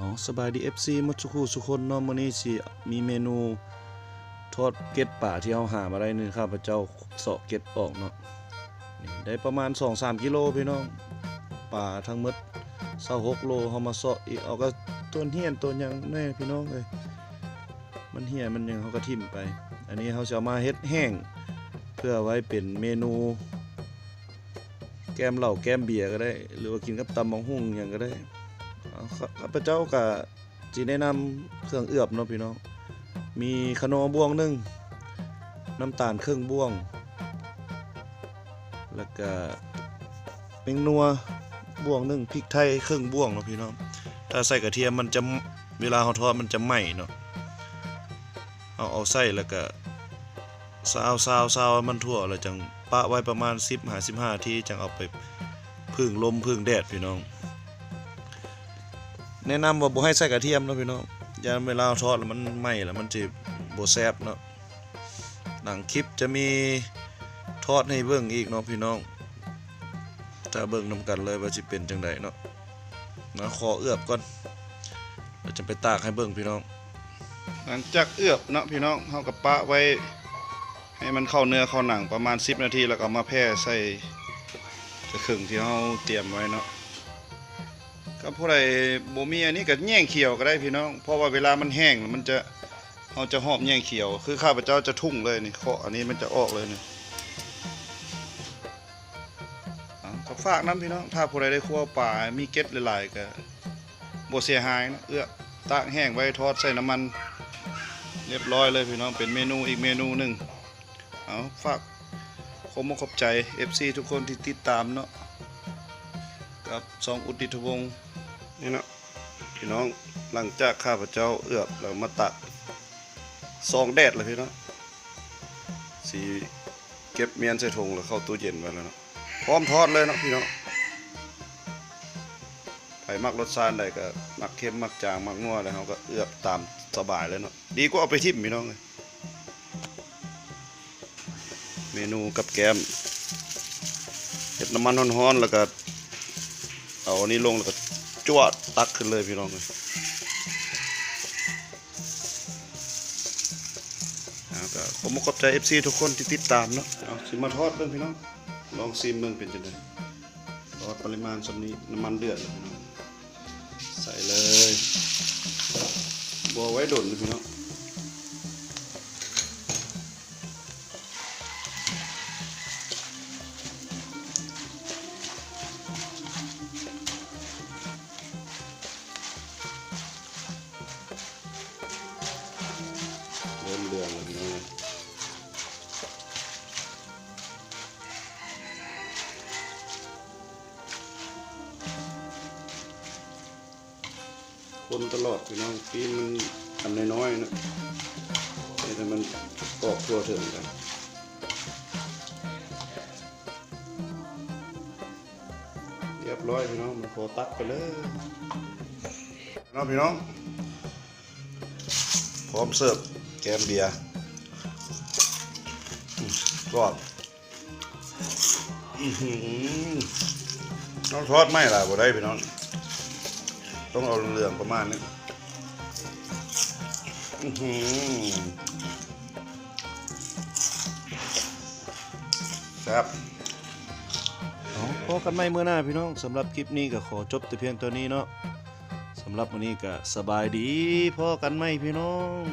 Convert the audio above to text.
อ๋อสบายดี FC หมดทุกคู่ทุกคนเนาะมื้อนี้สิมีเมนูทอดเก็ดป่าที่เฮาหามาได้นี่ข้าพเจ้าเสาะเก็ดออกเนาะนี่ได้ประมาณ 2-3กิโลพี่น้องป่าทั้งหมด26โลเฮามาเสาะอีกเอาก็ต้นเฮียนต้นหยังแน่พี่น้องเอ้ยมันเหียมันยังเฮาก็ทิ่มไป อันนี้เฮาจะเอามาเฮ็ดแห้ง เพื่อไว้เป็นเมนู แก้มเหล้าแก้มเบียร์ก็ได้ หรือว่ากินกับตำบักหุ่งหยังก็ได้ ข้าพเจ้าก็จีแนะนำเครื่องเอือบเนาะพี่น้อง มีขนมบ่วงหนึ่งน้ำตาลครึ่งบ่วง แล้วก็เป็นนัวบ่วงหนึ่งพริกไทยครึ่งบ่วงเนาะพี่น้อง ถ้าใส่กระเทียมมันจะเวลาเราทอดมันจะไหม้เนาะ เอาเอาใส่แล้วก็ซาวซาวซาวมันทั่วแล้วจังปะไว้ประมาณ 10 55นาทีจังเอาไปพึ่งลมพึ่งแดดพี่น้อง แนะนำว่าบ่ให้ใส่กระเทียมนะพี่น้องยามเวลาทอดแล้วมันไหม้แล้วมันจะบ่แซ่บเนาะหลังคลิปจะมีทอดให้เบิ่งอีกเนาะพี่น้องถ้าเบิ่งนำกันเลยว่าสิเป็นจังไดเนาะนะขอเอือบก่อนเราจะไปตากให้เบิ่งพี่น้อง หลังจากเอือบเนาะพี่น้องเฮากับปะไว้ ให้มันเข้าเนื้อเข้าหนังประมาณ 10 นาทีแล้วก็เอามาแผ่ใส่กระเครื่องที่เฮาเตรียมไว้เนาะ ก็ผู้ใดบ่มีอันนี้ก็แย่งเขียวก็ได้พี่น้อง เพราะว่าเวลามันแห้งมันจะเฮาจะหอบแย่งเขียว คือข้าพเจ้าจะทุ่งเลยนี่เคาะอันนี้มันจะออกเลยนี่เอาก็ฝากน้ำพี่น้อง ถ้าผู้ใดได้คั่วป่ามีเก็ดหลายๆก็บ่เสียหายนะเอื้อตากแห้งไว้ทอดใส่น้ำมัน เรียบร้อยเลยพี่น้องเป็นเมนูอีกเมนูหนึ่งเอาฝากขอมขอบใจ FC ทุกคนที่ติดตามเนาะกับสองอุดิตวงศ์ นี่เนาะพี่น้องหลังจากข้าพเจ้าเอือบแล้วมาตักซองแดดเลยพี่น้องสีเก็บเมียนใส่ถุงแล้วเข้าตู้เย็นไว้แล้วเนาะพร้อมทอดเลยเนาะพี่น้องใครมักรสชาติใดก็มักเค็มมักจางมักนัวแล้วเขาก็เอือบตามสบายเลยเนาะดีกว่าเอาไปทิ่มพี่น้องเลยเมนูกับแกมเห็ดน้ำมันร้อนๆแล้วก็ เอาอันนี้ลงแล้วก็จวดตักขึ้นเลยพี่น้องเลยก็ผมขอบใจ FC ทุกคนที่ติดตามเนาะเอาสิมาทอดเบิ่งพี่น้อง ลองซิมเบิ่งเป็นจังไดทอดปริมาณสำนี้น้ำมันเดือดแล้วพี่น้อง ใส่เลยบัวไว้ดนเลพี่น้อง เริ่มเดือดแล้วพี่น้คนตลอดพี่น้องปีนมันทำน้อยๆนะแต่มันออกทั่วถึงกันเรียบร้อยพี่น้องมันขอตักไปเลยน้องพี่น้องพร้อมเสิร์ฟ แกมเบียร์อืมกรอบอื้อหือน้องทอดไม่ล่ะบ่ได้พี่น้อง ต้องเอาเหลืองประมาณนี้อื้อหือครับพบกันใหม่เมื่อหน้าพี่น้องสำหรับคลิปนี้ก็ขอจบแต่เพียงเท่านี้เนาะสำหรับวันนี้ก็สบายดีพอกันไหมพี่น้อง